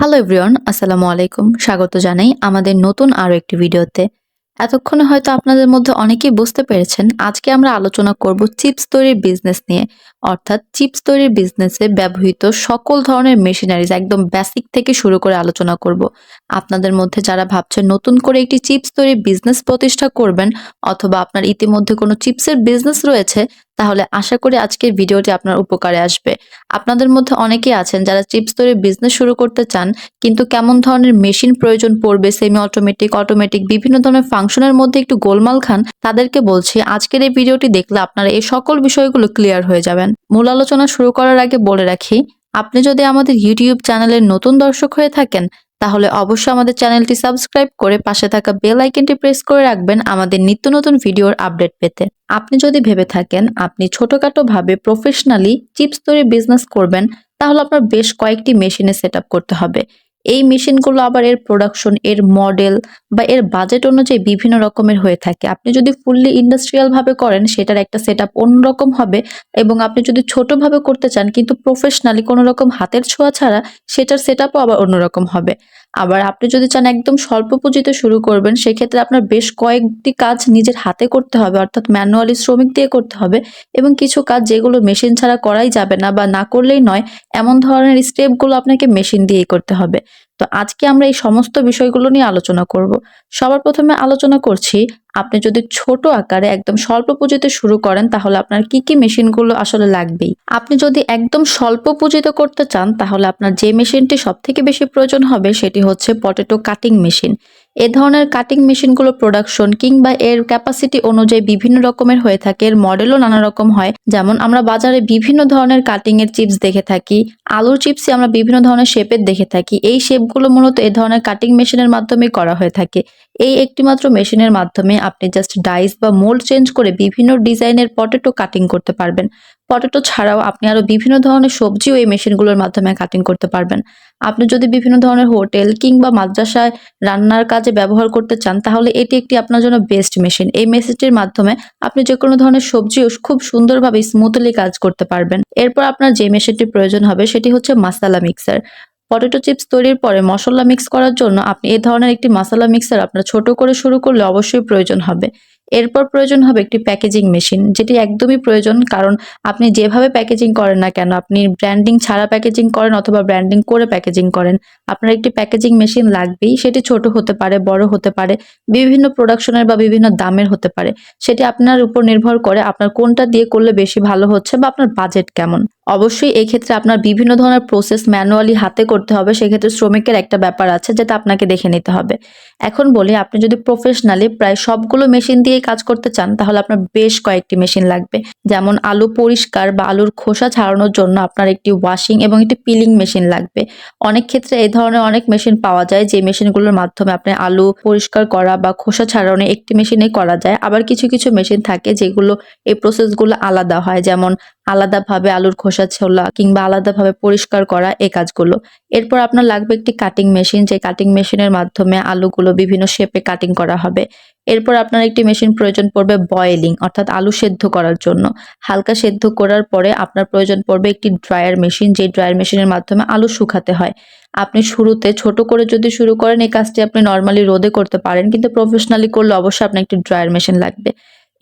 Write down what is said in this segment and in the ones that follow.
Hello everyone আসসালামু আলাইকুম। স্বাগত জানাই আমাদের নতুন আরও একটি ভিডিওতে। এতক্ষণে হয়তো আপনাদের মধ্যে অনেকেই বুঝতে পেরেছেন, আজকে আমরা আলোচনা করব চিপস তৈরির বিজনেস নিয়ে। অর্থাৎ চিপস তৈরির বিজনেসে ব্যবহৃত সকল ধরনের মেশিনারিজ একদম বেসিক থেকে শুরু করে আলোচনা করব। আপনাদের মধ্যে যারা ভাবছেন নতুন করে একটি চিপস তৈরির বিজনেস প্রতিষ্ঠা করবেন, অথবা আপনার ইতিমধ্যে কোনো চিপসের বিজনেস রয়েছে তাহলে আশা করি আজকের ভিডিওটি আপনার উপকারে আসবে। আপনাদের মধ্যে অনেকেই আছেন যারা চিপস তৈরি বিজনেস শুরু করতে চান, কিন্তু কেমন ধরনের মেশিন প্রয়োজন পড়বে সেমি অটোমেটিক অটোমেটিক বিভিন্ন ধরনের ফাংশনের মধ্যে একটু গোলমাল খান, তাদেরকে বলছি আজকের এই ভিডিওটি দেখলে আপনারা এই সকল বিষয়গুলো ক্লিয়ার হয়ে যাবেন। মূল আলোচনা শুরু করার আগে বলে রাখি, আপনি যদি আমাদের ইউটিউব চ্যানেলের নতুন দর্শক হয়ে থাকেন তাহলে অবশ্যই আমাদের চ্যানেলটি সাবস্ক্রাইব করে পাশে থাকা বেল আইকনটি প্রেস করে রাখবেন আমাদের নিত্য নতুন ভিডিওর আপডেট পেতে। আপনি যদি ভেবে থাকেন আপনি ছোটখাটো ভাবে প্রফেশনালি চিপস তৈরি বিজনেস করবেন, তাহলে আপনার বেশ কয়েকটি মেশিনে সেট করতে হবে। এই মেশিনগুলো আবার এর প্রোডাকশন এর মডেল বা এর বাজেট অনুযায়ী বিভিন্ন রকমের হয়ে থাকে। আপনি যদি ফুললি ইন্ডাস্ট্রিয়াল ভাবে করেন, সেটার একটা সেট আপ অন্যরকম হবে এবং আপনি যদি ছোটভাবে করতে চান, কিন্তু প্রফেশনালি কোনো রকম হাতের ছোঁয়া ছাড়া, সেটার সেট আপও আবার অন্যরকম হবে। আবার আপনি যদি চান একদম স্বল্প পুঁজিতে শুরু করবেন, সেক্ষেত্রে আপনার বেশ কয়েকটি কাজ নিজের হাতে করতে হবে, অর্থাৎ ম্যানুয়ালি শ্রমিক দিয়ে করতে হবে এবং কিছু কাজ যেগুলো মেশিন ছাড়া করাই যাবে না বা না করলেই নয়, এমন ধরনের স্টেপগুলো আপনাকে মেশিন দিয়েই করতে হবে। তো আজকে আমরা এই সমস্ত বিষয়গুলো নিয়ে আলোচনা করব। সবার প্রথমে আলোচনা করছি, আপনি যদি ছোট আকারে একদম স্বল্প পুঁজিতে শুরু করেন, তাহলে আপনার কি কি মেশিনগুলো আসলে লাগবেই? আপনি যদি একদম স্বল্প পুঁজিতে করতে চান, তাহলে আপনার যে মেশিনটি সব থেকে বেশি প্রয়োজন হবে, সেটি হচ্ছে পটেটো কাটিং মেশিন। এ ধরনের কাটিং মেশিনগুলো প্রোডাকশন কিংবা এর ক্যাপাসিটি অনুযায়ী বিভিন্ন রকমের হয়ে থাকে, এর মডেলও নানা রকম হয়। যেমন, আমরা বাজারে বিভিন্ন ধরনের কাটিং এর চিপস দেখে থাকি, আলুর চিপসই আমরা বিভিন্ন ধরনের শেপের দেখে থাকি। এই শেপগুলো মূলত এ ধরনের কাটিং মেশিনের মাধ্যমে করা হয়ে থাকে। এই একটিমাত্র মেশিনের মাধ্যমে আপনি জাস্ট ডাইস বা মোল্ড চেঞ্জ করে বিভিন্ন ডিজাইনের পটেটো কাটিং করতে পারবেন। পটেটো ছাড়াও আপনি আরও বিভিন্ন ধরনের সবজিও এই মেশিনগুলোর মাধ্যমে কাটিং করতে পারবেন। আপনি যদি বিভিন্ন ধরনের হোটেল কিংবা মাদ্রাসায় রান্নার কাজে ব্যবহার করতে চান, তাহলে এটি একটি আপনার জন্য বেস্ট মেশিন এই মেশিনটির মাধ্যমে আপনি যে কোনো ধরনের সবজিও খুব সুন্দরভাবে স্মুথলি কাজ করতে পারবেন। এরপর আপনার যে মেশিনটি প্রয়োজন হবে, সেটি হচ্ছে মাসালা মিক্সার পটেটো চিপস তৈরির পরে মশলা মিক্স করার জন্য আপনি এই ধরনের একটি মশলা মিক্সার আপনার ছোট করে শুরু করলে অবশ্যই প্রয়োজন হবে। এরপর প্রয়োজন হবে একটি প্যাকেজিং মেশিন যেটি একদমই প্রয়োজন, কারণ আপনি যেভাবে প্যাকেজিং করেন না কেন, আপনি ব্র্যান্ডিং ছাড়া প্যাকেজিং করেন অথবা ব্র্যান্ডিং করে প্যাকেজিং করেন, আপনার একটি প্যাকেজিং মেশিন লাগবেই, সেটি ছোট হতে পারে, বড় হতে পারে, বিভিন্ন প্রোডাকশনের বা বিভিন্ন দামের হতে পারে, সেটি আপনার উপর নির্ভর করে আপনার কোনটা দিয়ে করলে বেশি ভালো হচ্ছে বা আপনার বাজেট কেমন। অবশ্যই এই ক্ষেত্রে আপনার বিভিন্ন ধরনের প্রসেস ম্যানুয়ালি হাতে করতে হবে, সেক্ষেত্রে শ্রমিকের একটা ব্যাপার আছে, যেটা আপনাকে দেখে নিতে হবে। এখন বলি, আপনি যদি প্রফেশনালি প্রায় সবগুলো মেশিন দিয়ে কাজ করতে চান, তাহলে আপনার বেশ কয়েকটি মেশিন লাগবে। যেমন আলু পরিষ্কার বা আলুর খোসা ছাড়ানোর জন্য আপনার একটি ওয়াশিং এবং একটি পিলিং মেশিন লাগবে। অনেক ক্ষেত্রে এই ধরনের অনেক মেশিন পাওয়া যায়, যে মেশিনগুলোর মাধ্যমে আপনি আলু পরিষ্কার করা বা খোসা ছাড়ানো একটি মেশিনে করা যায়। আবার কিছু কিছু মেশিন থাকে যেগুলো এই প্রসেসগুলো আলাদা হয়, যেমন আলাদাভাবে আলুর খোসা ছোলা কিংবা আলাদাভাবে পরিষ্কার করা এই কাজগুলো। এরপর আপনার লাগবে একটি কাটিং মেশিন যে কাটিং মেশিনের মাধ্যমে আলুগুলো বিভিন্ন শেপে কাটিং করা হবে। এরপর আপনার একটি মেশিন প্রয়োজন পড়বে বয়েলিং অর্থাৎ আলু সেদ্ধ করার জন্য। হালকা সেদ্ধ করার পরে আপনার প্রয়োজন পড়বে একটি ড্রায়ার মেশিন যে ড্রায়ার মেশিনের মাধ্যমে আলু শুকাতে হয়। আপনি শুরুতে ছোট করে যদি শুরু করেন, এই কাজটি আপনি নর্মালি রোদে করতে পারেন, কিন্তু প্রফেশনালি করলে অবশ্যই আপনার একটি ড্রায়ার মেশিন লাগবে।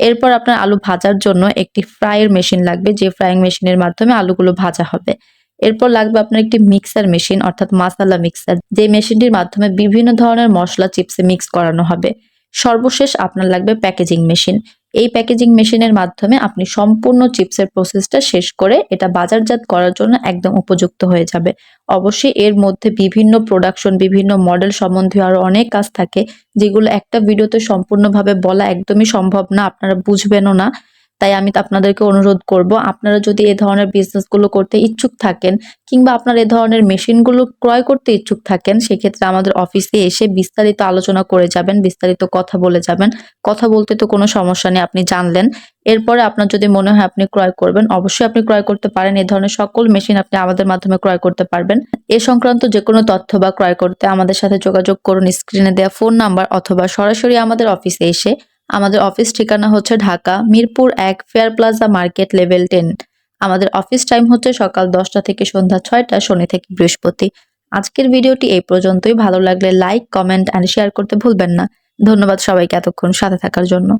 এরপর আপনার আলু ভাজার জন্য একটি ফ্রাইয়ের মেশিন লাগবে, যে ফ্রাইং মেশিনের মাধ্যমে আলুগুলো ভাজা হবে। এরপর লাগবে আপনার একটি মিক্সার মেশিন, অর্থাৎ মাসালা মিক্সার, যে মেশিনটির মাধ্যমে বিভিন্ন ধরনের মশলা, চিপসে মিক্স করানো হবে। সর্বশেষ আপনার লাগবে প্যাকেজিং মেশিন। এই প্যাকেজিং মেশিনের মাধ্যমে আপনি সম্পূর্ণ চিপসের প্রসেসটা শেষ করে এটা বাজারজাত করার জন্য একদম উপযুক্ত হয়ে যাবে। অবশ্যই এর মধ্যে বিভিন্ন প্রোডাকশন বিভিন্ন মডেল সম্বন্ধীয় আরও অনেক কাজ থাকে, যেগুলো একটা ভিডিওতে সম্পূর্ণভাবে বলা একদমই সম্ভব না, আপনারা বুঝবেনও না। তাই আমি আপনাদেরকে অনুরোধ করব, আপনারা যদি এ ধরনের বিজনেসগুলো করতে ইচ্ছুক থাকেন কিংবা আপনার এ ধরনের মেশিনগুলো ক্রয় করতে ইচ্ছুক থাকেন, সেক্ষেত্রে আমাদের অফিসে এসে বিস্তারিত আলোচনা করে যাবেন, বিস্তারিত কথা বলে যাবেন। কথা বলতে তো কোনো সমস্যা নেই, আপনি জানলেন। এরপরে আপনার যদি মনে হয় আপনি ক্রয় করবেন, অবশ্যই আপনি ক্রয় করতে পারেন, এ ধরনের সকল মেশিন আপনি আমাদের মাধ্যমে ক্রয় করতে পারবেন। এ সংক্রান্ত যে কোনো তথ্য বা ক্রয় করতে আমাদের সাথে যোগাযোগ করুন স্ক্রিনে দেওয়া ফোন নাম্বার অথবা সরাসরি আমাদের অফিসে এসে আমাদের অফিস ঠিকানা হচ্ছে ঢাকা, মিরপুর এক fair plaza market level ten. আমাদের অফিস টাইম হচ্ছে সকাল দশটা থেকে সন্ধ্যা ছয়টা, শনি থেকে বৃহস্পতি। আজকের ভিডিওটি এই পর্যন্তই। ভালো লাগলে লাইক, কমেন্ট অ্যান্ড শেয়ার করতে ভুলবেন না। ধন্যবাদ সবাইকে এতক্ষণ সাথে থাকার জন্য।